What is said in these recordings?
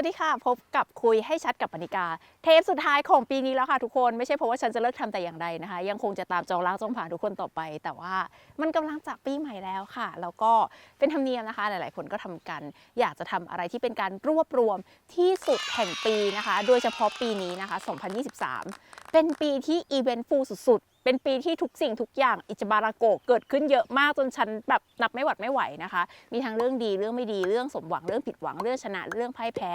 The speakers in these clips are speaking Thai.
วัสดีค่ะ พบกับคุยให้ชัดกับปณิกา เทปสุดท้ายของปีนี้แล้วค่ะทุกคนไม่ใช่เพราะว่าฉันจะเลิกทำแต่อย่างใดนะคะ ยังคงจะตามจองล้างจองผ่านทุกคนต่อไป แต่ว่ามันกำลังจะปีใหม่แล้วค่ะ แล้วก็เป็นธรรมเนียมนะคะ หลาย ๆ คนก็ทำกัน อยากจะทำอะไรที่เป็นการรวบรวมที่สุดแห่งปีนะคะ โดยเฉพาะปีนี้นะคะ 2023 เป็นปีที่อีเวนต์ฟูลสุด เป็นปีที่ทุกสิ่งทุกอย่างอิจบาราโกเกิดขึ้นเยอะมากจนฉันแบบนับไม่หวัดไม่ไหวนะคะ มีทั้งเรื่องดีเรื่องไม่ดีเรื่องสมหวังเรื่องผิดหวังเรื่องชนะเรื่องพ่ายแพ้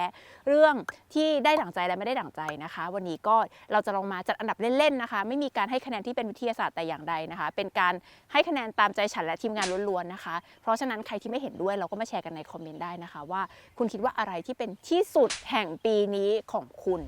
เรื่องที่ได้ดั่งใจและไม่ได้ดั่งใจนะคะ วันนี้ก็เราจะลองมาจัดอันดับเล่นๆนะคะ ไม่มีการให้คะแนนที่เป็นวิทยาศาสตร์แต่อย่างใดนะคะ เป็นการให้คะแนนตามใจฉันและทีมงานล้วนๆนะคะ เพราะฉะนั้นใครที่ไม่เห็นด้วยเราก็มาแชร์กันในคอมเมนต์ได้นะคะ ว่าคุณคิดว่าอะไรที่เป็นที่สุดแห่งปีนี้ของคุณ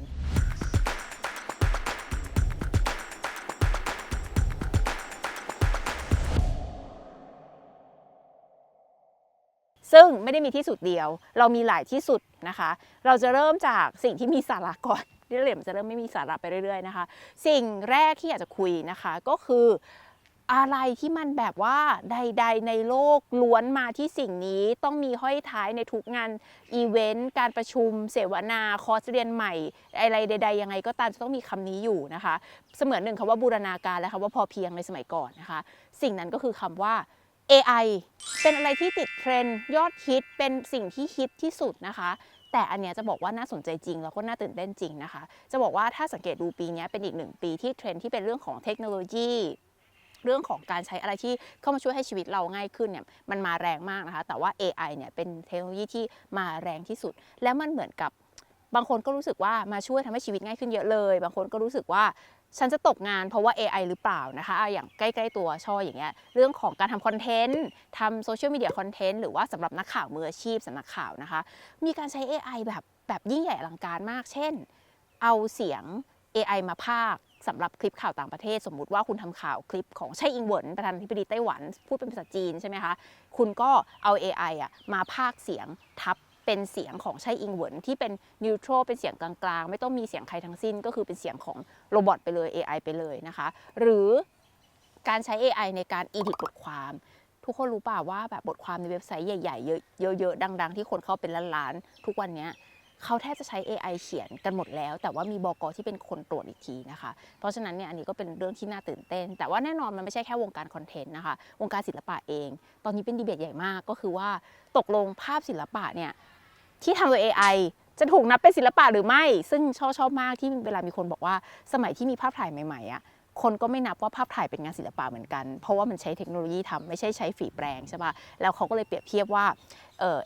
ซึ่งไม่ได้มีที่สุดเดียว เรามีหลายที่สุดนะคะ เราจะเริ่มจากสิ่งที่มีสาระก่อนเดี๋ยวเหลี่ยมจะเริ่มไม่มีสาระไปเรื่อยๆนะคะ สิ่งแรกที่อยากจะคุยนะคะก็คืออะไรที่มันแบบว่าใด ๆ ในโลกล้วนมาที่สิ่งนี้ต้องมีห้อยท้ายในทุกงานอีเวนต์การประชุม เสวนาคอร์สเรียนใหม่ อะไรใด ๆ ยังไงก็ตามจะต้องมีคำนี้อยู่นะคะ เสมือนหนึ่งคำว่าบูรณาการและคำว่าพอเพียงในสมัยก่อนนะคะ สิ่งนั้นก็คือคำว่า AI เป็นอะไรที่ติดเทรนด์ยอดฮิตเป็นสิ่งที่ฮิตที่สุดนะคะ แต่อันเนี้ยจะบอกว่าน่าสนใจจริง แล้วก็น่าตื่นเต้นจริงนะคะ จะบอกว่าถ้าสังเกตดูปีเนี้ยเป็นอีกหนึ่งปีที่เทรนด์ที่เป็นเรื่องของเทคโนโลยีเรื่องของการใช้อะไรที่เข้ามาช่วยให้ชีวิตเราง่ายขึ้นเนี่ยมันมาแรงมากนะคะ แต่ว่า AI เนี่ยเป็นเทคโนโลยีที่มาแรงที่สุด แล้วมันเหมือนกับบางคนก็รู้สึกว่ามาช่วยทำให้ชีวิตง่ายขึ้นเยอะเลย บางคนก็รู้สึกว่า ฉันจะตกงานเพราะว่า AI หรือเปล่านะคะอะอย่างใกล้ๆตัวช่ออย่างเงี้ยเรื่องของการทำคอนเทนต์ทำโซเชียลมีเดียคอนเทนต์หรือว่าสำหรับนักข่าวมืออาชีพสำนักข่าวนะคะ มีการใช้ AI แบบแบบยิ่งใหญ่อลังการมาก เช่น เอาเสียง AI มาพากสำหรับคลิปข่าวต่างประเทศ สมมุติว่าคุณทำข่าวคลิปของไช่อิงเหวินประธานาธิบดีไต้หวัน พูดเป็นภาษาจีนใช่ไหมคะ คุณก็เอา AI อะมาพากเสียงทับ เป็นเสียงของไช่อิงเหวินที่เป็นนิวทรัลเป็นเสียงกลางๆ ไม่ต้องมีเสียงใครทั้งสิ้น ก็คือเป็นเสียงของโรบอทไปเลย AI ไปเลยนะคะ หรือการใช้ AI ในการ edit บทความ ทุกคนรู้ป่าว่าแบบบทความในเว็บไซต์ใหญ่ๆ เยอะๆ ดัง ๆ ที่คนเข้าเป็นล้านๆ ทุกวันนี้เขาแทบจะใช้ AI เขียนกันหมดแล้ว แต่ว่ามีบอกที่เป็นคนตรวจอีกทีนะคะ เพราะฉะนั้นเนี่ยอันนี้ก็เป็นเรื่องที่น่าตื่นเต้น แต่ว่าแน่นอนมันไม่ใช่แค่วงการคอนเทนต์นะคะ วงการศิลปะเอง ตอนนี้เป็นดีเบตใหญ่มากก็คือว่าตกลงภาพศิลปะเนี่ย ที่ทำโดย AI จะถูกนับเป็นศิลปะหรือไม่ ซึ่งชอบชอบมากที่เวลามีคนบอกว่าสมัยที่มีภาพถ่ายใหม่ๆอะคนก็ไม่นับว่าภาพถ่ายเป็นงานศิลปะเหมือนกัน เพราะว่ามันใช้เทคโนโลยีทำไม่ใช่ใช้ฝีแปรงใช่ปะแล้วเขาก็เลยเปรียบเทียบว่าเออ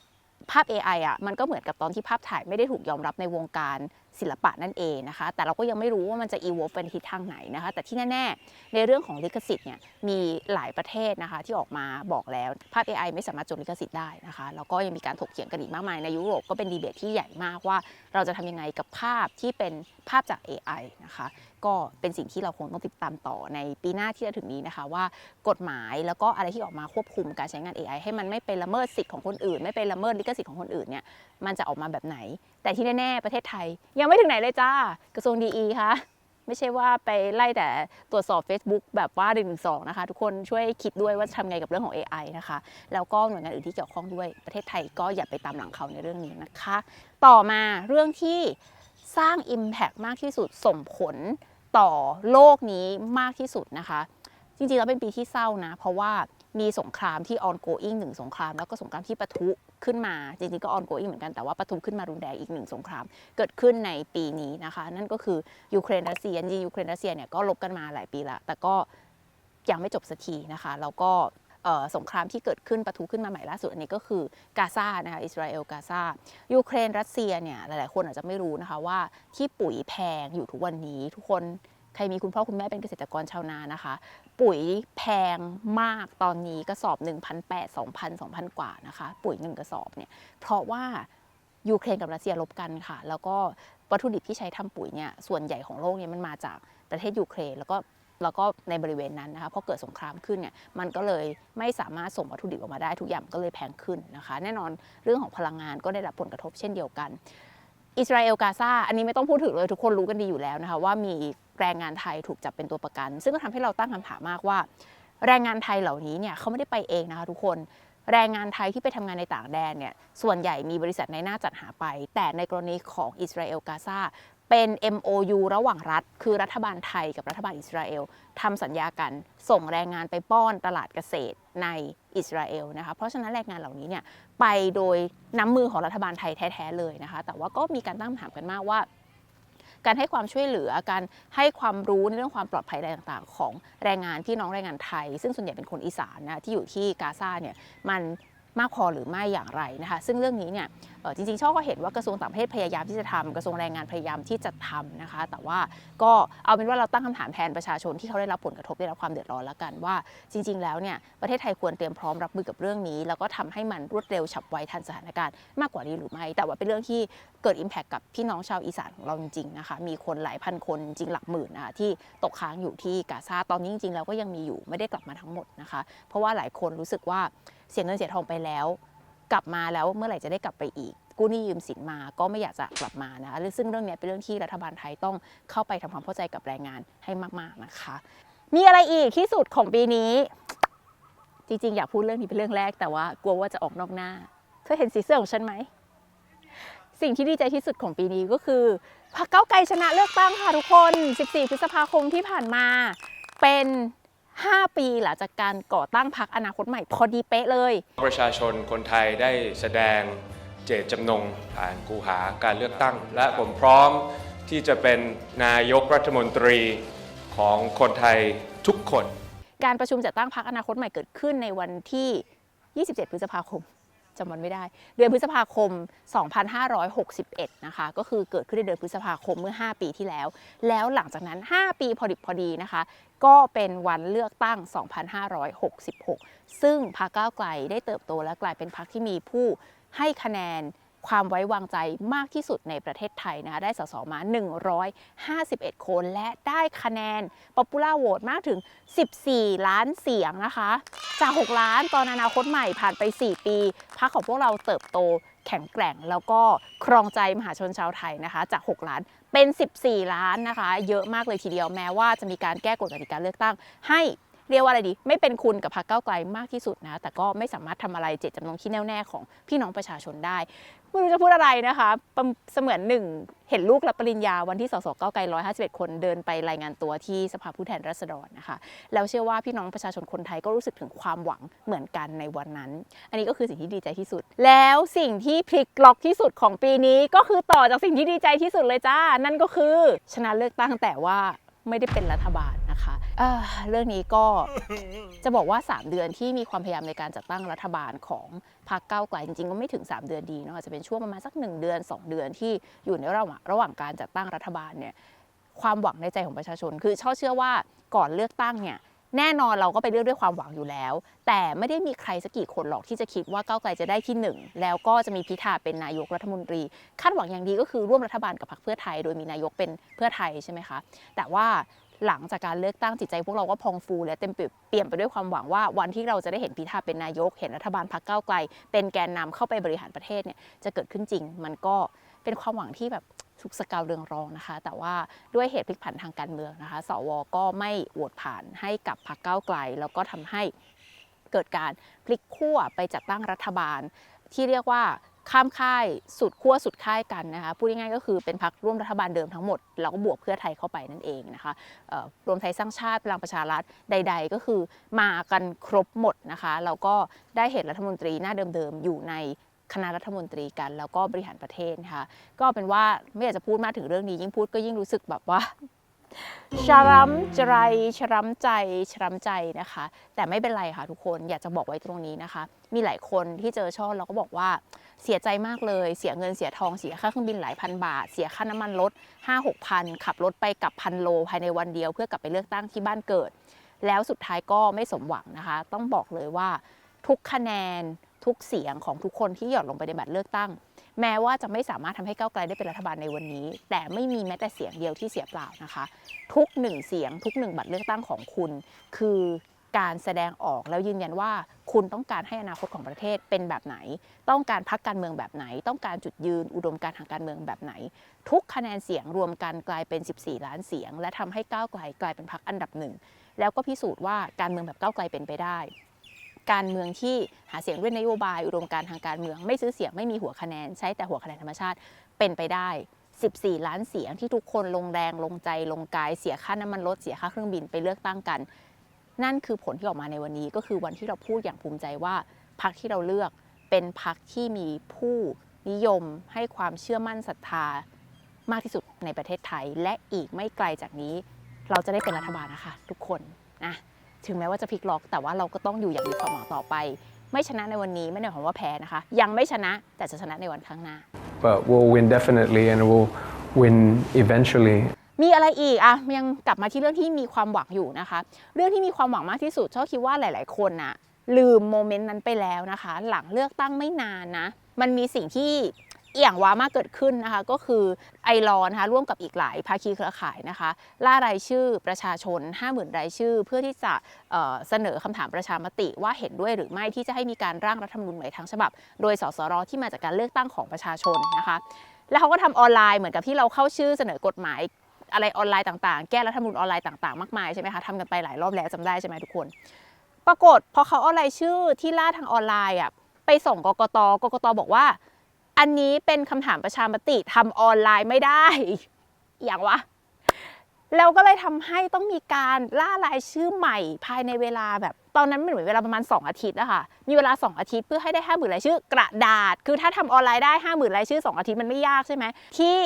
ภาพ AI อะมันก็เหมือนกับตอนที่ภาพถ่ายไม่ได้ถูกยอมรับในวงการ ศิลปะนั่นเองนะคะ แต่เราก็ยังไม่รู้ว่ามันจะ evolve ไปในทิศทางไหนนะคะ แต่ที่แน่ๆ ในเรื่องของลิขสิทธิ์เนี่ยมีหลายประเทศนะคะที่ออกมาบอกแล้วภาพ AI ไม่สามารถจดลิขสิทธิ์ได้นะคะแล้วก็ยังมีการถกเถียงกันอีกมากมายในยุโรปก็เป็นดีเบตที่ใหญ่มากว่า เราจะทำยังไงกับภาพที่เป็นภาพจาก AI นะคะ ก็เป็นสิ่งที่เราคงต้องติดตามต่อในปีหน้าที่จะถึงนี้นะคะว่ากฎหมายแล้วก็อะไรที่ออกมาควบคุมการใช้งาน AI ให้มันไม่ไปละเมิดสิทธิ์ของคนอื่น ไม่ไปละเมิดลิขสิทธิ์ของคนอื่นเนี่ย มันจะออกมาแบบไหน แต่ที่แน่ๆประเทศไทย ยังไม่ถึงไหนเลยจ้ากระทรวงดีคะไม่ใช่ว่าไปไล่แต่ตรวจสอบ Facebook แบบว่า1นึนะคะ ทุกคนช่วยคิดด้วยว่าทำไงกับเรื่องของ AI นะคะ แล้วก็หน่วยงานอื่นที่เกี่ยวข้องด้วยประเทศไทยก็อย่าไปตามหลังเขาในเรื่องนี้นะคะ ต่อมาเรื่องที่สร้าง Impact มากที่สุดส่งผลต่อโลกนี้มากที่สุดนะคะ จริงๆแล้วเป็นปีที่เศร้านะ เพราะว่า มีสงครามที่ ongoing หนึ่งสงคราม แล้วก็สงครามที่ปะทุขึ้นมา จริงๆก็ ongoing เหมือนกันแต่ว่าปะทุขึ้นมารุนแรงอีกหนึ่งสงคราม เกิดขึ้นในปีนี้นะคะ นั่นก็คือยูเครนรัสเซียจริงยูเครนรัสเซียเนี่ยก็ลบกันมาหลายปีละแต่ก็ยังไม่จบสักทีนะคะแล้วก็สงครามที่เกิดขึ้นปะทุขึ้นมาใหม่ล่าสุดอันนี้ก็คือกาซานะคะอิสราเอลกาซายูเครนรัสเซียเนี่ยหลายๆ คนอาจจะไม่รู้นะคะว่าที่ปุ๋ยแพงอยู่ทุกวันนี้ทุกคน ครมีคุณพ่อคุณแม่เป็นเกษตรกรชาวนานะคะ ปุ๋ยแพงมากตอนนี้กระสอบ 1,800 2,000 2,000 กว่านะคะ ปุ๋ยหนึ่งกระสอบเนี่ยเพราะว่ายูเครนกับรัสเซียลบกันค่ะ แล้วก็วัตถุดิบที่ใช้ทำปุ๋ยเนี่ยส่วนใหญ่ของโลกเนี่ยมันมาจากประเทศยูเครนแล้วก็แล้วก็ในบริเวณนั้นนะคะพอเกิดสงครามขึ้นเนี่ยมันก็เลยไม่สามารถส่งวัตถุดิบออกมาได้ทุกอย่างก็เลยแพงขึ้นนะคะ แน่นอนเรื่องของพลังงานก็ได้รับผลกระทบเช่นเดียวกัน อิสราเอลกาซาอันนี้ไม่ต้องพูดถึงเลยทุกคนรู้กันดีอยู่แล้วนะคะว่ามี แรงงานไทยถูกจับเป็นตัวประกัน ซึ่งก็ทำให้เราตั้งคำถามมากว่า แรงงานไทยเหล่านี้เนี่ยเขาไม่ได้ไปเองนะคะทุกคนแรงงานไทยที่ไปทำงานในต่างแดนเนี่ยส่วนใหญ่มีบริษัทในหน้าจัดหาไป แต่ในกรณีของอิสราเอลกาซาเป็น MOU ระหว่างรัฐ คือรัฐบาลไทยกับรัฐบาลอิสราเอลทำสัญญากันส่งแรงงานไปป้อนตลาดเกษตรในอิสราเอลนะคะเพราะฉะนั้นแรงงานเหล่านี้เนี่ยไปโดยน้ำมือของรัฐบาลไทยแท้ ๆ เลยนะคะแต่ว่าก็มีการตั้งคำถามกันมากว่า การให้ความช่วยเหลือการให้ความรู้ในเรื่องความปลอดภัยอะไรต่างๆ ของแรงงานพี่น้องแรงงานไทย ซึ่งส่วนใหญ่เป็นคนอีสานนะที่อยู่ที่กาซาเนี่ยมัน มากพอหรือไม่อย่างไรนะคะซึ่งเรื่องนี้เนี่ยจริงๆช่อก็เห็นว่ากระทรวงต่างประเทศพยายามที่จะทำกระทรวงแรงงานพยายามที่จะทำนะคะ แต่ว่าก็เอาเป็นว่าเราตั้งคำถามแทนประชาชนที่เขาได้รับผลกระทบได้รับความเดือดร้อนแล้วกันว่า จริง ๆ แล้วเนี่ยประเทศไทยควรเตรียมพร้อมรับมือกับเรื่องนี้ แล้วก็ทำให้มันรวดเร็วฉับไวทันสถานการณ์มากกว่านี้หรือไม่ แต่ว่าเป็นเรื่องที่เกิด Impact กับพี่น้องชาวอีสานของเราจริงๆนะคะมีคนหลายพันคนจริงหลักหมื่นนะคะที่ตกค้างอยู่ที่กาซาตอนนี้จริงๆแล้วก็ยังมีอยู่ไม่ได้กลับมาทั้งหมดนะคะ เพราะว่าหลายคนรู้สึกว่า เสียเงินเสียทองไปแล้ว กลับมาแล้วเมื่อไหร่จะได้กลับไปอีก กู้หนี้ยืมสินมาก็ไม่อยากจะกลับมานะคะซึ่งเรื่องนี้เป็นเรื่องที่รัฐบาลไทยต้องเข้าไปทำความเข้าใจกับแรงงานให้มากๆนะคะ มีอะไรอีกที่สุดของปีนี้ จริงๆ อยากพูดเรื่องนี้เป็นเรื่องแรกแต่ว่ากลัวว่าจะออกนอกหน้าเธอเห็นสีเสื้อของฉันไหมสิ่งที่ดีใจที่สุดของปีนี้ก็คือพรรคเก้าไกลชนะเลือกตั้งค่ะทุกคน 14 พฤษภาคมที่ผ่านมาเป็น 5 ปีหลังจากการก่อตั้งพรรคอนาคตใหม่พอดีเป๊ะเลย ประชาชนคนไทยได้แสดงเจตจำนงผ่านกูหาการเลือกตั้ง และผมพร้อมที่จะเป็นนายกรัฐมนตรีของคนไทยทุกคน การประชุมจัดตั้งพรรคอนาคตใหม่เกิดขึ้นในวันที่ 27 พฤษภาคม จำวันไม่ได้ เดือนพฤษภาคม 2561 นะคะ ก็คือเกิดขึ้นในเดือนพฤษภาคมเมื่อ 5 ปีที่แล้ว แล้วหลังจากนั้น 5 ปีพอดิบพอดีนะคะ ก็เป็นวันเลือกตั้ง 2566 ซึ่งพรรคก้าวไกลได้เติบโตและกลายเป็นพรรคที่มีผู้ให้คะแนน ความไว้วางใจมากที่สุดในประเทศไทยนะคะได้สสมา 151 คน และได้คะแนน Popular Vote มากถึง 14 ล้านเสียงนะคะ จาก 6 ล้านตอนอนาคตใหม่ผ่านไป 4 ปีพรรคของพวกเราเติบโตแข็งแกร่งแล้วก็ครองใจมหาชนชาวไทยนะคะ จาก 6 ล้านเป็น 14 ล้านนะคะ เยอะมากเลยทีเดียวแม้ว่าจะมีการแก้กฎกติกาเลือกตั้งให้ เรียกว่าอะไรดี ไม่เป็นคุณกับพรรคก้าวไกลมากที่สุดนะ แต่ก็ไม่สามารถทำอะไรเจตจำนงที่แน่วแน่ของพี่น้องประชาชนได้ไม่รู้จะพูดอะไรนะคะ เสมือนหนึ่งเห็นลูกรับปริญญาวันที่สสเก้าไกล151คนเดินไปรายงานตัวที่สภาผู้แทนราษฎรนะคะ แล้วเชื่อว่าพี่น้องประชาชนคนไทยก็รู้สึกถึงความหวังเหมือนกันในวันนั้น อันนี้ก็คือสิ่งที่ดีใจที่สุด แล้วสิ่งที่พลิกล็อกที่สุดของปีนี้ก็คือต่อจากสิ่งที่ดีใจที่สุดเลยจ้า นั่นก็คือชนะเลือกตั้งแต่ว่า ไม่ได้เป็นรัฐบาลนะคะเเรื่องนี้ก็จะบอกว่า 3 เดือนที่มีความพยายามในการจัดตั้งรัฐบาลของพรรคก้าวไกลจริงๆก็ไม่ถึง 3 เดือนดีเนาะจะเป็นช่วงประมาณสัก 1 เดือน 2 เดือนที่อยู่ในระหว่างระหว่างการจัดตั้งรัฐบาลเนี่ยความหวังในใจของประชาชน คือช่อเชื่อว่าก่อนเลือกตั้งเนี่ย แน่นอนเราก็ไปเลือกด้วยความหวังอยู่แล้ว แต่ไม่ได้มีใครสักกี่คนหรอกที่จะคิดว่าก้าวไกลจะได้ที่หนึ่งแล้วก็จะมีพิธาเป็นนายกรัฐมนตรี คาดหวังอย่างดีก็คือร่วมรัฐบาลกับพรรคเพื่อไทย โดยมีนายกเป็นเพื่อไทยใช่ไหมคะ แต่ว่าหลังจากการเลือกตั้งจิตใจพวกเราก็พองฟู และเต็มเปี่ยมไปด้วยความหวังว่าวันที่เราจะได้เห็นพิธาเป็นนายก เห็นรัฐบาลพรรคก้าวไกล เป็นแกนนำเข้าไปบริหารประเทศเนี่ยจะเกิดขึ้นจริง มันก็เป็นความหวังที่แบบ สุกสกาวเรืองรองนะคะ แต่ว่าด้วยเหตุพลิกผันทางการเมืองนะคะ สวก็ไม่โหวตผ่านให้กับพรรคก้าวไกล แล้วก็ทำให้เกิดการพลิกขั้วไปจัดตั้งรัฐบาล ที่เรียกว่าข้ามค่ายสุดขั้วสุดค่ายกันนะคะพูดง่ายๆก็คือเป็นพรรคร่วมรัฐบาลเดิมทั้งหมดแล้วก็บวกเพื่อไทยเข้าไปนั่นเองนะคะรวมไทยสร้างชาติพลังประชารัฐใด ๆ ก็คือมากันครบหมดนะคะแล้วก็ได้เห็นรัฐมนตรีหน้าเดิมๆอยู่ใน คณะรัฐมนตรีกัน แล้วก็บริหารประเทศนะคะก็เป็นว่าไม่อยากจะพูดมากถึงเรื่องนี้ ยิ่งพูดก็ยิ่งรู้สึกแบบว่าชรัมใจชรัมใจชรัมใจนะคะ แต่ไม่เป็นไรค่ะทุกคนอยากจะบอกไว้ตรงนี้นะคะ มีหลายคนที่เจอช่อเราก็บอกว่าเสียใจมากเลย เสียเงินเสียทองเสียค่าเครื่องบินหลายพันบาท เสียค่าน้ำมันรถ5 6พันขับรถไปกับพันโลภายในวันเดียว เพื่อกลับไปเลือกตั้งที่บ้านเกิด แล้วสุดท้ายก็ไม่สมหวังนะคะ ต้องบอกเลยว่าทุกคะแนน ทุกเสียงของทุกคนที่หยอดลงไปในบัตรเลือกตั้ง แม้ว่าจะไม่สามารถทำให้ก้าวไกลได้เป็นรัฐบาลในวันนี้ แต่ไม่มีแม้แต่เสียงเดียวที่เสียเปล่านะคะ ทุกหนึ่งเสียง ทุกหนึ่งบัตรเลือกตั้งของคุณ คือการแสดงออกแล้วยืนยันว่าคุณต้องการให้อนาคตของประเทศเป็นแบบไหน ต้องการพักการเมืองแบบไหน ต้องการจุดยืนอุดมการทางการเมืองแบบไหน ทุกคะแนนเสียงรวมกันกลายเป็น 14 ล้านเสียง และทำให้ก้าวไกลกลายเป็นพักอันดับหนึ่งแล้วก็พิสูจน์ว่าการเมืองแบบก้าวไกลเป็นไปได้ การเมืองที่หาเสียงด้วยนโยบายอุดมการทางการเมือง ไม่ซื้อเสียงไม่มีหัวคะแนน ใช้แต่หัวคะแนนธรรมชาติเป็นไปได้ 14 ล้านเสียงที่ทุกคนลงแรงลงใจลงกายเสียค่าน้ำมันรถเสียค่าเครื่องบินไปเลือกตั้งกัน นั่นคือผลที่ออกมาในวันนี้ก็คือวันที่เราพูดอย่างภูมิใจว่าพรรคที่เราเลือกเป็นพรรคที่มีผู้นิยมให้ความเชื่อมั่นศรัทธามากที่สุดในประเทศไทย และอีกไม่ไกลจากนี้ เราจะได้เป็นรัฐบาลนะคะ ทุกคนนะ ถึงแม้ว่าจะพลิกล็อก แต่ว่าเราก็ต้องอยู่อย่างมีความหวังต่อไป ไม่ชนะในวันนี้ไม่ได้หมายความว่าแพ้นะคะ ยังไม่ชนะแต่จะชนะในวันข้างหน้า but we'll win definitely and we'll win eventually. มีอะไรอีกอะยังกลับมาที่เรื่องที่มีความหวังอยู่นะคะ เรื่องที่มีความหวังมากที่สุดชอบคิดว่าหลาย ๆ คนน่ะลืมโมเมนต์นั้นไปแล้วนะคะ หลังเลือกตั้งไม่นานนะ มันมีสิ่งที่ เอี่ยงว้ามากเกิดขึ้นนะคะก็คือไอรอนะคะร่วมกับอีกหลายภาคีเครือข่ายนะคะล่ารายชื่อประชาชน 50,000 รายชื่อ เพื่อที่จะเเสนอคำถามประชามติว่าเห็นด้วยหรือไม่ที่จะให้มีการร่างรัฐธรรมนูญใหม่ทั้งฉบับ โดยสสรที่มาจากการเลือกตั้งของประชาชนนะคะแล้วเขาก็ทำออนไลน์เหมือนกับที่เราเข้าชื่อเสนอกฎหมายอะไรออนไลน์ต่างๆ แก้รัฐธรรมนูญออนไลน์ต่างๆ มากมายใช่ไหมคะทำกันไปหลายรอบแล้วจำได้ใช่ไหมทุกคน ปรากฏพอเขาเอารายชื่อที่ล่าทางออนไลน์อะไปส่งกกตกกตบอกว่า อันนี้เป็นคำถามประชามติทำออนไลน์ไม่ได้ อย่างวะแล้วก็เลยทำให้ต้องมีการล่ารายชื่อใหม่ภายในเวลาแบบตอนนั้นมันเหมือนเวลาประมาณ 2 อาทิตย์นะค่ะมีเวลา 2 อาทิตย์เพื่อให้ได้ 5 0,000รายชื่อกระดาษ คือถ้าทำออนไลน์ได้ 5 0,000รายชื่อ 2 อาทิตย์มันไม่ยากใช่ไหมที่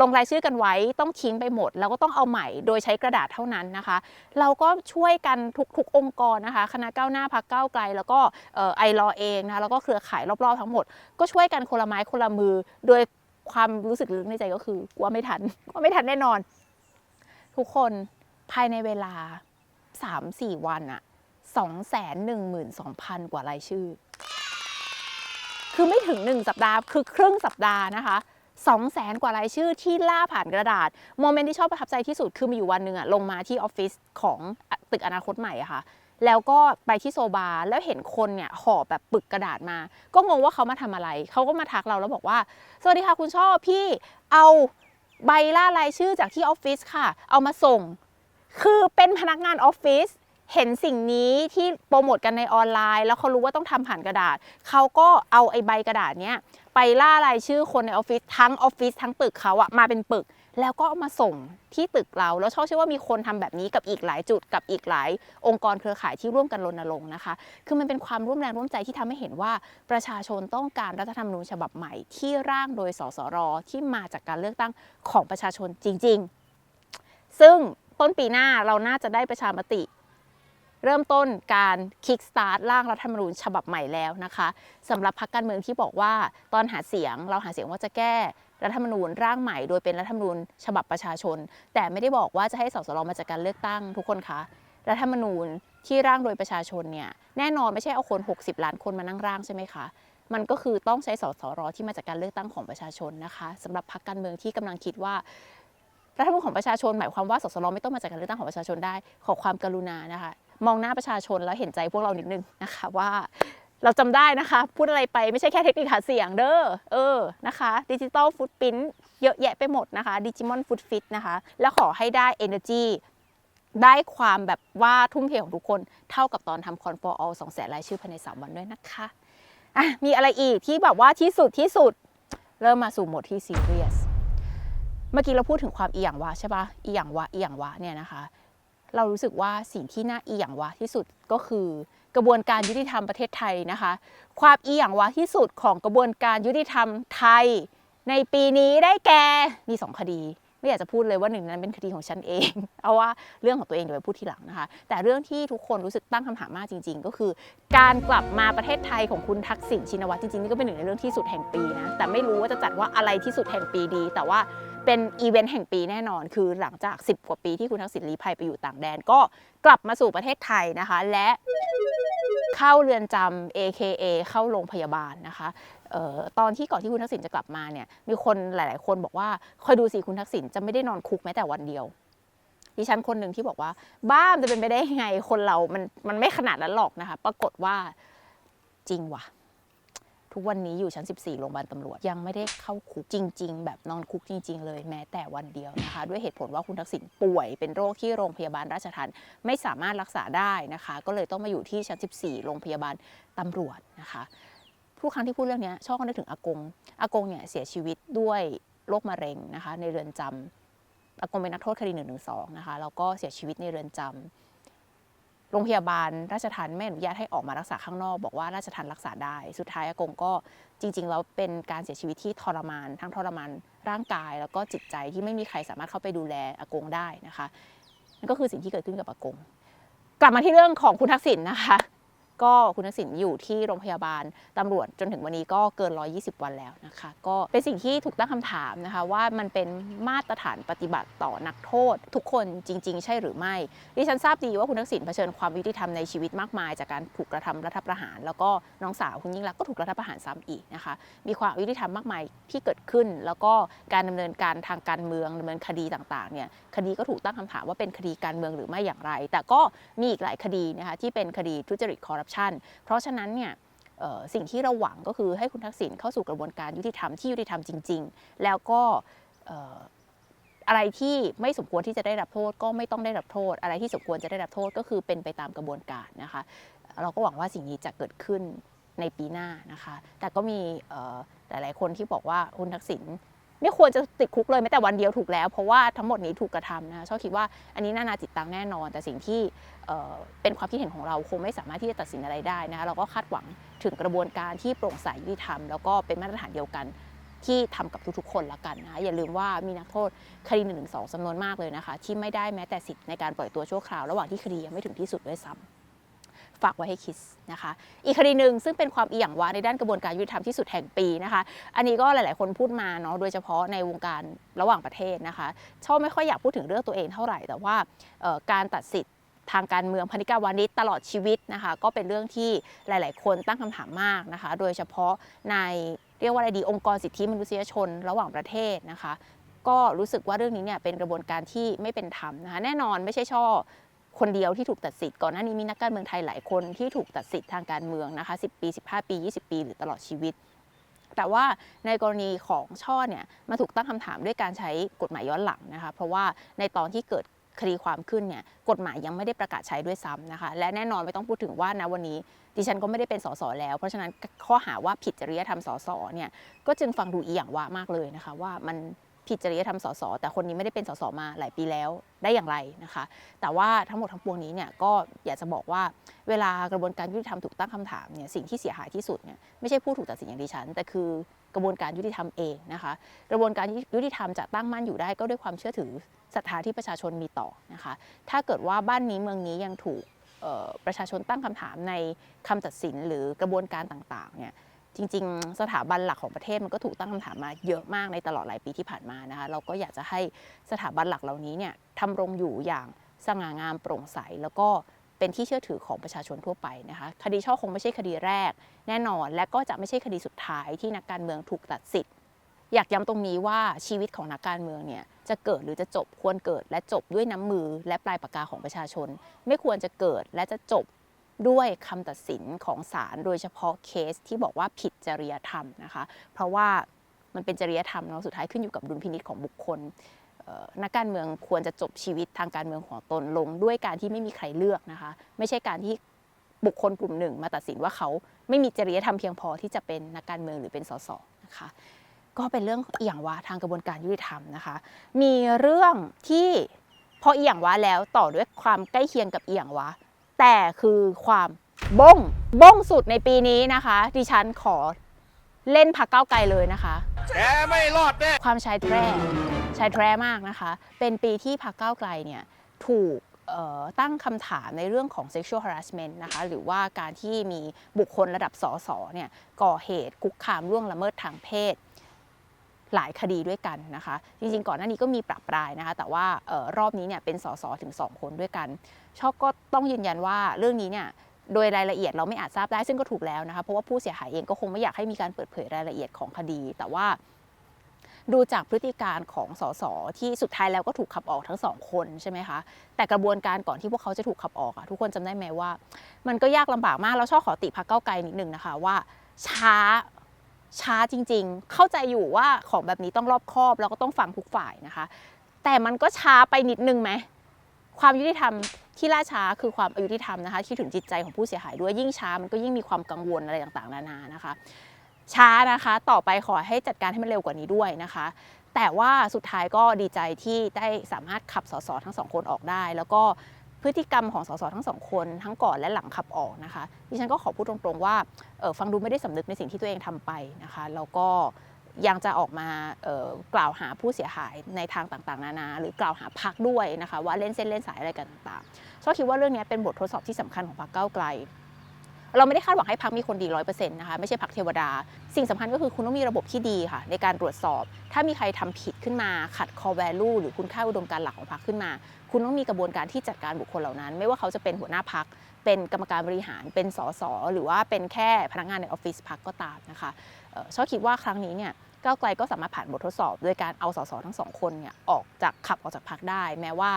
ลงรายชื่อกันไว้ต้องทิ้งไปหมด แล้วก็ต้องเอาใหม่โดยใช้กระดาษเท่านั้นนะคะ เราก็ช่วยกันทุกๆ องค์กรนะคะ คณะก้าวหน้าพักก้าวไกล แล้วก็ไอรอเองนะคะแล้วก็เครือข่ายรอบๆทั้งหมด ก็ช่วยกันคนละไม้คนละมือ โดยความรู้สึกลึกในใจก็คือว่าไม่ทันว่าไม่ทันแน่นอน ทุกคนภายในเวลา 3-4 วันอะ212,000 กว่ารายชื่อ คือไม่ถึง 1 สัปดาห์ คือครึ่งสัปดาห์นะคะ 2แสนกว่ารายชื่อที่ล่าผ่านกระดาษ โมเมนต์ที่ชอบประทับใจที่สุดคือมีอยู่วันหนึ่งอะลงมาที่ออฟฟิศของตึกอนาคตใหม่อะค่ะ แล้วก็ไปที่โซบาร์แล้วเห็นคนเนี่ยห่อแบบปึกกระดาษมา ก็งงว่าเขามาทำอะไร เขาก็มาทักเราแล้วบอกว่า สวัสดีค่ะคุณชอบพี่เอาใบล่ารายชื่อจากที่ออฟฟิศค่ะ เอามาส่ง คือเป็นพนักงานออฟฟิศ เห็นสิ่งนี้ที่โปรโมทกันในออนไลน์ แล้วเขารู้ว่าต้องทำผ่านกระดาษ เขาก็เอาไอ้ใบกระดาษเนี้ยไปล่ารายชื่อคนในออฟฟิศทั้งออฟฟิศทั้งตึกเขาอะมาเป็นปึก แล้วก็เอามาส่งที่ตึกเรา แล้วชอบเชื่อว่ามีคนทำแบบนี้กับอีกหลายจุดกับอีกหลาย องค์กรเครือข่ายที่ร่วมกันรณรงค์นะคะ คือมันเป็นความร่วมแรงร่วมใจที่ทำให้เห็นว่าประชาชนต้องการรัฐธรรมนูญฉบับใหม่ที่ร่างโดยสสรที่มาจากการเลือกตั้งของประชาชนจริง ๆ ซึ่งต้นปีหน้าเราน่าจะได้ประชามติ เริ่มต้นการคิกสตาร์ทร่างรัฐธรรมนูญฉบับใหม่แล้วนะคะสำหรับพรรคการเมืองที่บอกว่าตอนหาเสียงเราหาเสียงว่าจะแก้รัฐธรรมนูญร่างใหม่โดยเป็นรัฐธรรมนูญฉบับประชาชน แต่ไม่ได้บอกว่าจะให้สสรมาจากการเลือกตั้งทุกคนคะรัฐธรรมนูญที่ร่างโดยประชาชนเนี่ยแน่นอนไม่ใช่เอาคน 60 ล้านคนมานั่งร่างใช่ไหมคะมันก็คือต้องใช้สสรที่มาจากการเลือกตั้งของประชาชนนะคะสำหรับพรรคการเมืองที่กำลังคิดว่ารัฐธรรมนูญของประชาชนหมายความว่าสสรไม่ต้องมาจากการเลือกตั้งของประชาชนได้ขอความกรุณานะคะ มองหน้าประชาชนแล้วเห็นใจพวกเรานิดนึงนะคะว่าเราจำได้นะคะ พูดอะไรไปไม่ใช่แค่เทคนิคหาเสียงเด้อเออนะคะดิจิตอลฟุตปิ้นเยอะแยะไปหมดนะคะดิจิมอนฟุตฟิตนะคะ แล้วขอให้ได้ Energy ได้ความแบบว่าทุ่มเทของทุกคนเท่ากับตอนทำคอนฟอร์ออลสองแสนรายชื่อภายใน 3 วันด้วยนะคะอะมีอะไรอีกที่แบบว่าที่สุดที่สุด เริ่มมาสู่โหมดที่ซีเรียสเมื่อกี้เราพูดถึงความอีหยังวะใช่ปะอีหยังวะอีหยังวะเนี่ยนะคะ เรารู้สึกว่าสิ่งที่น่าอีหยังวะที่สุดก็คือกระบวนการยุติธรรมประเทศไทยนะคะ ความอีหยังวะที่สุดของกระบวนการยุติธรรมไทย ในปีนี้ได้แก่มีสองคดีไม่อยากจะพูดเลยว่าหนึ่งนั้นเป็นคดีของฉันเอง เอาว่าเรื่องของตัวเองเดี๋ยวไปพูดทีหลังนะคะ แต่เรื่องที่ทุกคนรู้สึกตั้งคำถามมากจริง ๆ ก็คือ การกลับมาประเทศไทยของคุณทักษิณชินวัตรจริงๆนี่ก็เป็นหนึ่งในเรื่องที่สุดแห่งปีนะแต่ไม่รู้ว่าจะจัดว่าอะไรที่สุดแห่งปีดี แต่ว่า เป็นอีเวนต์แห่งปีแน่นอน คือหลังจาก 10 กว่าปีที่คุณทักษิณลี้ภัยไปอยู่ต่างแดน ก็กลับมาสู่ประเทศไทยนะคะ และเข้าเรือนจำ AKA เข้าโรงพยาบาลนะคะออตอนที่ก่อนที่คุณทักษิณจะกลับมาเนี่ยมีคนหลาย ๆ คนบอกว่าคอยดูสิคุณทักษิณจะไม่ได้นอนคุกแม้แต่วันเดียวดิฉันคนหนึ่งที่บอกว่า บ้ามนจะเป็นไปได้ยังไงคนเรา มันมันไม่ขนาดนั้นหรอกนะคะ ปรากฏว่าจริงว่ะ ทุกวันนี้อยู่ชั้น 14 โรงพยาบาลตำรวจ ยังไม่ได้เข้าคุกจริง ๆ แบบนอนคุกจริง ๆ เลยแม้แต่วันเดียวนะคะ ด้วยเหตุผลว่าคุณทักษิณป่วยเป็นโรคที่โรงพยาบาลราชทัณฑ์ไม่สามารถรักษาได้นะคะ ก็เลยต้องมาอยู่ที่ชั้น 14 โรงพยาบาลตำรวจนะคะทุกครั้งที่พูดเรื่องนี้ชอบก็นึกถึงอากงอากงเนี่ยเสียชีวิตด้วยโรคมะเร็งนะคะ ในเรือนจำอากงเป็นนักโทษคดี1นึนะคะแล้วก็เสียชีวิตในเรือนจำโรงพยาบาลราชทันไม่อนุญาตให้ออกมารักษาข้างนอก บอกว่าราชทันรักษาได้ สุดท้ายอากงก็จริงๆแล้วเป็นการเสียชีวิตที่ทรมาน ทั้งทรมานร่างกาย แล้วก็จิตใจที่ไม่มีใครสามารถเข้าไปดูแลอากงได้นะคะนั่นก็คือสิ่งที่เกิดขึ้นกับอากง กลับมาที่เรื่องของคุณทักษิณนะคะ ก็คุณทักษิณอยู่ที่โรงพยาบาลตำรวจจนถึงวันนี้ก็เกิน 120 วันแล้วนะคะ ก็เป็นสิ่งที่ถูกตั้งคำถามนะคะ ว่ามันเป็นมาตรฐานปฏิบัติต่อนักโทษ ทุกคนจริง ๆ ใช่หรือไม่ดิฉันทราบดีว่าคุณทักษิณเผชิญความยุติธรรมในชีวิตมากมาย จากการถูกกระทำรัฐประหาร แล้วก็น้องสาวคุณยิ่งรักษณ์ก็ถูกรัฐประหารซ้ำอีกนะคะ มีความยุติธรรมมากมายที่เกิดขึ้น แล้วก็การดำเนินการทางการเมืองดำเนินคดีต่างๆเนี่ยคดีก็ถูกตั้งคำถามว่าเป็นคดีการเมืองหรือไม่อย่างไร แต่ก็มีอีกหลายคดีนะคะที่เป็นคดีทุจริตคอร์รัปชัน เพราะฉะนั้นเนี่ยสิ่งที่เราหวังก็คือให้คุณทักษิณเข้าสู่กระบวนการยุติธรรมที่ยุติธรรมจริง ๆ แล้วก็อะไรที่ไม่สมควรที่จะได้รับโทษก็ไม่ต้องได้รับโทษ อะไรที่สมควรจะได้รับโทษก็คือเป็นไปตามกระบวนการนะคะ เราก็หวังว่าสิ่งนี้จะเกิดขึ้นในปีหน้านะคะ แต่ก็มีหลาย ๆ คนที่บอกว่าคุณทักษิณ ไม่ควรจะติดคุกเลยแม้แต่วันเดียวถูกแล้ว เพราะว่าทั้งหมดนี้ถูกกระทำนะชอบคิดว่าอันนี้น่านาจิตตังแน่นอน แต่สิ่งที่เเป็นความคิดเห็นของเราคงไม่สามารถที่จะตัดสินอะไรได้นะคะเราก็คาดหวังถึงกระบวนการที่โปร่งใสยุติธรรมแล้วก็เป็นมาตรฐานเดียวกันที่ทำกับทุกๆ คนละกันนะคะอย่าลืมว่ามีนักโทษคดี1นึจำนวนมากเลยนะคะ ที่ไม่ได้แม้แต่สิทธิ์ในการปล่อยตัวชั่วคราว ระหว่างที่คดียังไม่ถึงที่สุดด้วยซ้ำ ฝากไว้ให้คิดนะคะ อีกคดีหนึ่งซึ่งเป็นความอีหยังวาในด้านกระบวนการยุติธรรมที่สุดแห่งปีนะคะ อันนี้ก็หลาย ๆ คนพูดมาเนาะโดยเฉพาะในวงการระหว่างประเทศนะคะชอบไม่ค่อยอยากพูดถึงเรื่องตัวเองเท่าไหร่ แต่ว่าการตัดสิทธิ์ทางการเมืองพนิกาวานิชตลอดชีวิตนะคะ ก็เป็นเรื่องที่หลาย ๆ คนตั้งคำถามมากนะคะ โดยเฉพาะในเรียกว่าอะไรดีองค์กรสิทธิมนุษยชนระหว่างประเทศนะคะ ก็รู้สึกว่าเรื่องนี้เนี่ยเป็นกระบวนการที่ไม่เป็นธรรมนะคะ แน่นอนไม่ใช่ช่อ คนเดียวที่ถูกตัดสิทธิ์ก่อนหน้านี้มีนักการเมืองไทยหลายคนที่ถูกตัดสิทธิ์ทางการเมืองนะคะ 10 ปี 15 ปี 20 ปี หรือตลอดชีวิต แต่ว่าในกรณีของช่อเนี่ยมาถูกตั้งคำถามด้วยการใช้กฎหมายย้อนหลังนะคะเพราะว่าในตอนที่เกิดคดีความขึ้นเนี่ยกฎหมายยังไม่ได้ประกาศใช้ด้วยซ้ำนะคะ และแน่นอนไม่ต้องพูดถึงว่าณวันนี้ดิฉันก็ไม่ได้เป็นสสแล้ว เพราะฉะนั้นข้อหาว่าผิดจริยธรรมสสเนี่ยก็จึงฟังดูอีหยังว่ามากเลยนะคะว่ามัน ผิดจริยธรรมสสแต่คนนี้ไม่ได้เป็นสสมาหลายปีแล้วได้อย่างไรนะคะ แต่ว่าทั้งหมดทั้งปวงนี้เนี่ยก็อยากจะบอกว่าเวลากระบวนการยุติธรรมถูกตั้งคำถามเนี่ยสิ่งที่เสียหายที่สุดเนี่ยไม่ใช่ผู้ถูกตัดสินอย่างดิฉัน แต่คือกระบวนการยุติธรรมเองนะคะ กระบวนการยุติธรรมจะตั้งมั่นอยู่ได้ก็ด้วยความเชื่อถือศรัทธาที่ประชาชนมีต่อนะคะ ถ้าเกิดว่าบ้านนี้เมืองนี้ยังถูกประชาชนตั้งคำถามในคำตัดสินหรือกระบวนการต่างๆเนี่ย จริง ๆ สถาบันหลักของประเทศมันก็ถูกตั้งคำถามมาเยอะมากในตลอดหลายปีที่ผ่านมานะคะเราก็อยากจะให้สถาบันหลักเหล่านี้เนี่ยทำรงอยู่อย่างสง่างามโปร่งใส แล้วก็เป็นที่เชื่อถือของประชาชนทั่วไปนะคะคดีช่อคงไม่ใช่คดีแรก แน่นอน และก็จะไม่ใช่คดีสุดท้ายที่นักการเมืองถูกตัดสิทธิ์อยากย้ำตรงนี้ว่าชีวิตของนักการเมืองเนี่ยจะเกิดหรือจะจบควรเกิดและจบด้วยน้ำมือและปลายปากกาของประชาชน ไม่ควรจะเกิดและจะจบ ด้วยคำตัดสินของศาลโดยเฉพาะเคสที่บอกว่าผิดจริยธรรมนะคะ เพราะว่ามันเป็นจริยธรรมเนาะสุดท้ายขึ้นอยู่กับดุลพินิจของบุคคลนักการเมืองควรจะจบชีวิตทางการเมืองของตนลงด้วยการที่ไม่มีใครเลือกนะคะ ไม่ใช่การที่บุคคลกลุ่มหนึ่งมาตัดสินว่าเขาไม่มีจริยธรรมเพียงพอที่จะเป็นนักการเมืองหรือเป็นสสนะคะก็เป็นเรื่องเอียงวาทางกระบวนการยุติธรรมนะคะ มีเรื่องที่พอเอียงวาแล้วต่อด้วยความใกล้เคียงกับเอียงวา แต่คือความบ้งบ้งสุดในปีนี้นะคะ ดิฉันขอเล่นพักเก้าวไกลเลยนะคะแกไม่รอดแน่ความชายแท้ชายแท้มากนะคะ เป็นปีที่พรรคก้าวไกลเนี่ยถูกเอ่อตั้งคำถามในเรื่องของ sexual harassment นะคะหรือว่าการที่มีบุคคลระดับสสเนี่ยก่อเหตุคุกคามล่วงละเมิดทางเพศ หลายคดีด้วยกันนะคะ จริงๆ ก่อนหน้านี้ก็มีปรับปรายนะคะ แต่ว่าออรอบนี้เนี่ยเป็นสสถึง 2 คนด้วยกันชอบก็ต้องยืนยันว่าเรื่องนี้เนี่ยโดยรายละเอียดเราไม่อาจทราบได้ซึ่งก็ถูกแล้วนะคะ เพราะว่าผู้เสียหายเองก็คงไม่อยากให้มีการเปิดเผยรายละเอียดของคดี แต่ว่าดูจากพฤติการของสสที่สุดท้ายแล้วก็ถูกขับออกทั้งสองคนใช่ไหมคะ แต่กระบวนการก่อนที่พวกเขาจะถูกขับออกอะทุกคนจำได้ไหมว่า มันก็ยากลำบากมาก แล้วชอบขอติพักเก้าไกลนิดนึงนะคะว่าช้า ช้าจริงๆ เข้าใจอยู่ว่าของแบบนี้ต้องรอบคอบแล้วก็ต้องฟังทุกฝ่ายนะคะ แต่มันก็ช้าไปนิดนึงไหมความยุติธรรมที่ล่าช้าคือความอายุติธรรมนะคะคิดถึงจิตใจของผู้เสียหายด้วยยิ่งช้ามันก็ยิ่งมีความกังวลอะไรต่างๆนานานะคะ ช้านะคะต่อไปขอให้จัดการให้มันเร็วกว่านี้ด้วยนะคะ แต่ว่าสุดท้ายก็ดีใจที่ได้สามารถขับสสทั้งสองคนออกได้ แล้วก็ พฤติกรรมของสสทั้งสองคนทั้งก่อนและหลังขับออกนะคะดิฉันก็ขอพูดตรงๆว่าฟังดูไม่ได้สำนึกในสิ่งที่ตัวเองทำไปนะคะแล้วก็ยังจะออกมากล่าวหาผู้เสียหายในทางต่างๆ นานา หรือกล่าวหาพักด้วยนะคะว่าเล่นเส้นเล่นสายอะไรกันต่างๆชอบคิดว่าเรื่องนี้เป็นบททดสอบที่สำคัญของพรรคก้าไกล เราไม่ได้คาดหวังให้พักมีคนดีร้อยเปอร์เซ็นต์นะคะไม่ใช่พักเทวดา สิ่งสำคัญก็คือคุณต้องมีระบบที่ดีค่ะ ในการตรวจสอบ ถ้ามีใครทำผิดขึ้นมาขัด core value หรือคุณค่าอุดมการหลักของพักขึ้นมา คุณต้องมีกระบวนการที่จัดการบุคคลเหล่านั้น ไม่ว่าเขาจะเป็นหัวหน้าพักเป็นกรรมการบริหารเป็นสสหรือว่าเป็นแค่พนักงานในออฟฟิศพักก็ตามนะคะชอบคิดว่าครั้งนี้เนี่ย ก้าวไกลก็สามารถผ่านบททดสอบ โดยการเอาสสทั้งสองคนเนี่ยออกจากขับออกจากพักได้ แม้ว่า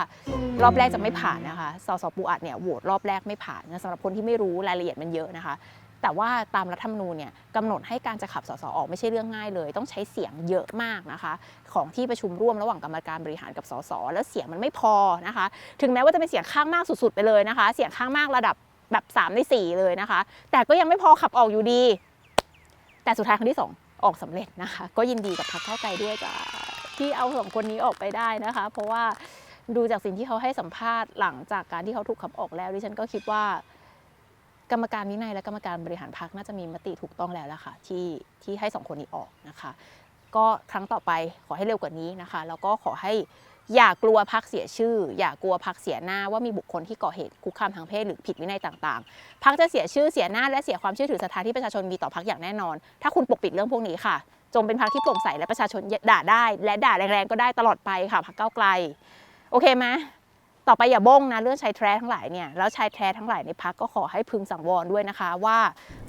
รอบแรกจะไม่ผ่านนะคะ สสปูอัดเนี่ยโหวตรอบแรกไม่ผ่านนะสำหรับคนที่ไม่รู้รายละเอียดมันเยอะนะคะ แต่ว่าตามรัฐธรรมนูญเนี่ยกำหนดให้การจะขับสสออกไม่ใช่เรื่องง่ายเลย ต้องใช้เสียงเยอะมากนะคะ ของที่ประชุมร่วมระหว่างกรรมการบริหารกับสสแล้วเสียงมันไม่พอนะคะ ถึงแม้ว่าจะเป็นเสียงข้างมากสุดๆไปเลยนะคะ เสียงข้างมากระดับแบบ 3 ใน 4 เลยนะคะ แต่ก็ยังไม่พอขับออกอยู่ดี แต่สุดท้ายครั้งที่ 2 ออกสำเร็จนะคะ ก็ยินดีกับพรรคเก้าวไกลด้วยจ้ะที่เอาสองคนนี้ออกไปได้นะคะ เพราะว่าดูจากสิ่งที่เขาให้สัมภาษณ์หลังจากการที่เขาถูกขับออกแล้วดิฉันก็คิดว่ากรรมการวินัยและกรรมการบริหารพรรคน่าจะมีมติถูกต้องแล้วล่ะค่ะที่ที่ให้สองคนนี้ออกนะคะ ก็ครั้งต่อไปขอให้เร็วกว่านี้นะคะ แล้วก็ขอให้ อย่ากลัวพักเสียชื่อ อย่ากลัวพักเสียหน้าว่ามีบุคคลที่ก่อเหตุคุกคามทางเพศหรือผิดวินัยต่างๆ พักจะเสียชื่อเสียหน้าและเสียความเชื่อถือศรัทธาที่ประชาชนมีต่อพักอย่างแน่นอน ถ้าคุณปกปิดเรื่องพวกนี้ค่ะ จงเป็นพักที่โปร่งใสและประชาชนด่าได้ และด่าแรงๆก็ได้ตลอดไปค่ะพักเก้าไกล โอเคไหมต่อไปอย่าบ้งนะเรื่องชายแท้ทั้งหลายเนี่ยแล้วชายแท้ทั้งหลายในพักก็ขอให้พึงสังวรด้วยนะคะ ว่า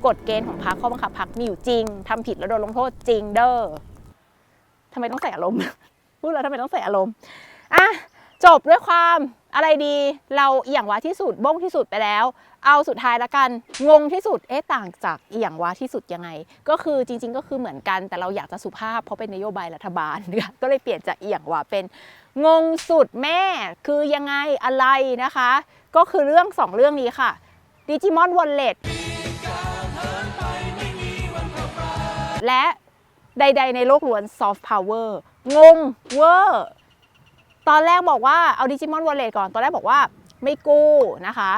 กฎเกณฑ์ของพักข้อบังคับพักมีอยู่จริงทำผิดแล้วโดนลงโทษจริงเด้อทำไมต้องใส่อารมณ์พูดแล้วทำไมต้องใส่อารมณ์ อะจบด้วยความอะไรดีเราเอียงวาที่สุดบ้งที่สุดไปแล้ว เอาสุดท้ายละกันงงที่สุดเอ๊ะต่างจากเอียงวาที่สุดยังไง ก็คือจริง ๆ ก็คือเหมือนกัน แต่เราอยากจะสุภาพเพราะเป็นนโยบายรัฐบาลนะก็เลยเปลี่ยนจากเอียงวาเป็นงงสุดแม่คือยังไงอะไรนะคะ ก็คือเรื่องสองเรื่องนี้ค่ะดิจิมอนวอลเล็ตและใด ๆ ในโลกล้วนซอฟต์พาวเวอร์งงเวอร์ ตอนแรกบอกว่าเอาดิจิมอนวอลเล็ตก่อน ตอนแรกบอกว่าไม่กู้นะคะ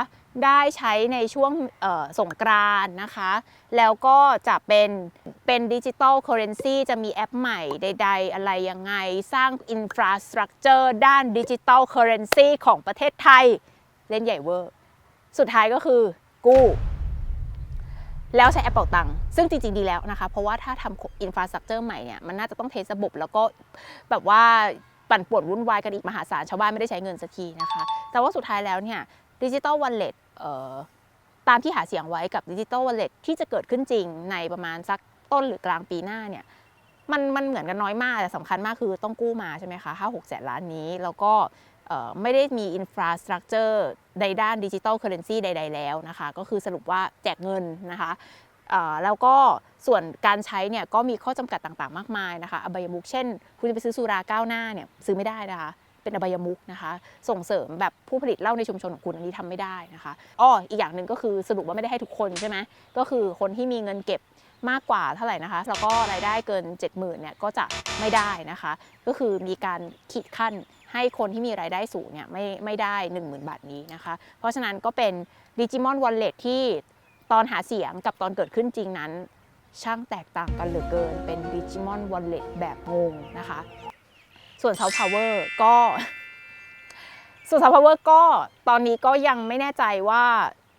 ได้ใช้ในช่วงสงกรานนะคะ แล้วก็จะเป็นเป็นดิจิ t a ลเคอร์เรนซีจะมีแอปใหม่ใด ๆ อะไรยังไง สร้างอินฟราสตรักเจอร์ด้านดิจิ t a ลเคอร์เรนซีของประเทศไทย เล่นใหญ่เวอร์ สุดท้ายก็คือกู้แล้วใช้แอปเป่าตังค์ซึ่งจริง ๆ ดีแล้วนะคะ เพราะว่าถ้าทำอินฟราสตรักเจอร์ใหม่เนี่ย มันน่าจะต้องเทสระบบแล้วก็แบบว่า ปั่นป่วนวุ่นวายกันอีกมหาศาลชาวบ้านไม่ได้ใช้เงินสักทีนะคะ แต่ว่าสุดท้ายแล้วเนี่ยดิจิ t a ลวอลเล็ตตามที่หาเสียงไว้กับดิจิ t a ลวอลเล็ตที่จะเกิดขึ้นจริงในประมาณสักต้นหรือกลางปีหน้าเนี่ยมันมันเหมือนกันน้อยมากแต่สำคัญมากคือต้องกู้มาใช่ไหมคะห้าหกแสนล้านนี้ แล้วก็ไม่ได้มีอินฟราสตรักเจอร์ในด้านดิจิ t a ลเคอร์เรนซีใด ๆ แล้วนะคะ ก็คือสรุปว่าแจกเงินนะคะ แล้วก็ส่วนการใช้เนี่ยก็มีข้อจำกัดต่างๆ มากมายนะคะ อบายมุกเช่น คุณจะไปซื้อสุราก้าวหน้าเนี่ยซื้อไม่ได้นะคะ เป็นอบายมุกนะคะ ส่งเสริมแบบผู้ผลิตเหล้าในชุมชนของคุณอันนี้ทำไม่ได้นะคะอ้ออีกอย่างหนึ่งก็คือสรุปว่าไม่ได้ให้ทุกคนใช่ไหมก็คือคนที่มีเงินเก็บมากกว่าเท่าไหร่นะคะ แล้วก็รายได้เกิน 70,000เนี่ยก็จะไม่ได้นะคะ ก็คือมีการขีดขั้นให้คนที่มีรายได้สูงเนี่ยไม่ไม่ได้ 10,000 บาทนี้นะคะ เพราะฉะนั้นก็เป็นดิจิมอนวอลเล็ตที่ ตอนหาเสียงกับตอนเกิดขึ้นจริงนั้น ช่างแตกต่างกันเหลือเกิน เป็นดิจิมอนวอลเล็ตแบบงงนะคะ ส่วน South Power ก็ส่วน South Power ก็ตอนนี้ก็ยังไม่แน่ใจว่า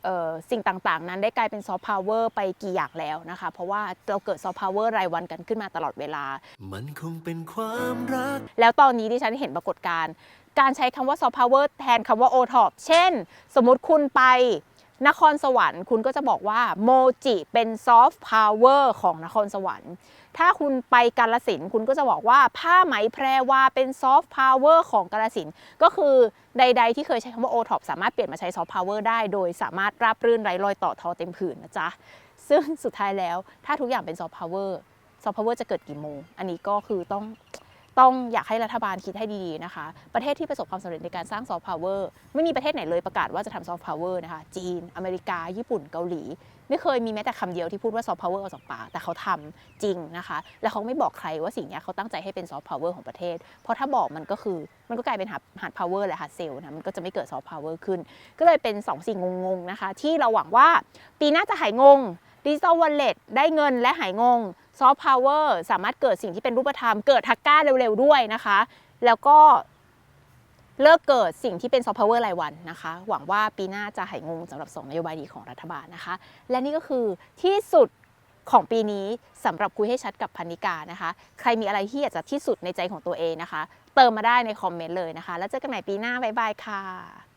เอ่อสิ่งต่างๆ นั้นได้กลายเป็นซอฟต์พาวเวอร์ไปกี่อย่างแล้วนะคะ เพราะว่าเราเกิดซอฟต์พาวเวอร์รายวันกันขึ้นมาตลอดเวลา มันคงเป็นความรัก แล้วตอนนี้ที่ฉันเห็นปรากฏการณ์การใช้คำว่าซอฟต์พาวเวอร์แทนคำว่า o t o p เช่น สมมุติคุณไป นครสวรรค์คุณก็จะบอกว่าโมจิเป็นซอฟต์พาวเวอร์ของนครสวรรค์ ถ้าคุณไปกาลสินคุณก็จะบอกว่าผ้าไหมแพรวาเป็นซอฟต์พาวเวอร์ของกาลสินก็คือใด ๆ ที่เคยใช้คำว่า o t o p สามารถเปลี่ยนมาใช้ซอฟต์พาวเวอร์ได้โดยสามารถราบรื่นไร้รอยต่อทอเต็มผืนนะจ๊ะ ซึ่งสุดท้ายแล้วถ้าทุกอย่างเป็นซอฟต์พาวเวอร์ซอฟต์พาวเวอร์จะเกิดกี่โมง อันนี้ก็คือต้อง ต้องอยากให้รัฐบาลคิดให้ดีๆนะคะ ประเทศที่ประสบความสำเร็จในการสร้างซอฟต์พาวเวอร์ไม่มีประเทศไหนเลยประกาศว่าจะทำซอฟต์พาวเวอร์นะคะ จีน อเมริกา ญี่ปุ่น เกาหลี ไม่เคยมีแม้แต่คำเดียวที่พูดว่าซอฟต์พาวเวอร์ออกจากปากแต่เขาทำจริงนะคะ แล้วเขาไม่บอกใครว่าสิ่งนี้เขาตั้งใจให้เป็นซอฟต์พาวเวอร์ของประเทศ เพราะถ้าบอกมันก็คือมันก็กลายเป็นฮาร์ดพาวเวอร์และฮาร์ดเซลนะมันก็จะไม่เกิดซอฟต์พาวเวอร์ขึ้น ก็เลยเป็น2สิ่งงงๆนะคะ ที่เราหวังว่าปีหน้าจะหายงงดิจิ t a ลวอลเล็ตได้เงินและหายงง ซอฟต์พาวเวอร์สามารถเกิดสิ่งที่เป็นรูปธรรมเกิดทักก้าเร็วๆด้วยนะคะ แล้วก็เลิกเกิดสิ่งที่เป็นซอฟต์พาวเวอร์รายวันนะคะ หวังว่าปีหน้าจะหายงงสำหรับสองนโยบายดีของรัฐบาลนะคะ และนี่ก็คือที่สุดของปีนี้สำหรับคุยให้ชัดกับพันนิกานะคะ ใครมีอะไรที่อยากจะที่สุดในใจของตัวเองนะคะ เติมมาได้ในคอมเมนต์เลยนะคะ แล้วเจอกันใหม่ปีหน้าบ๊ายบายค่ะ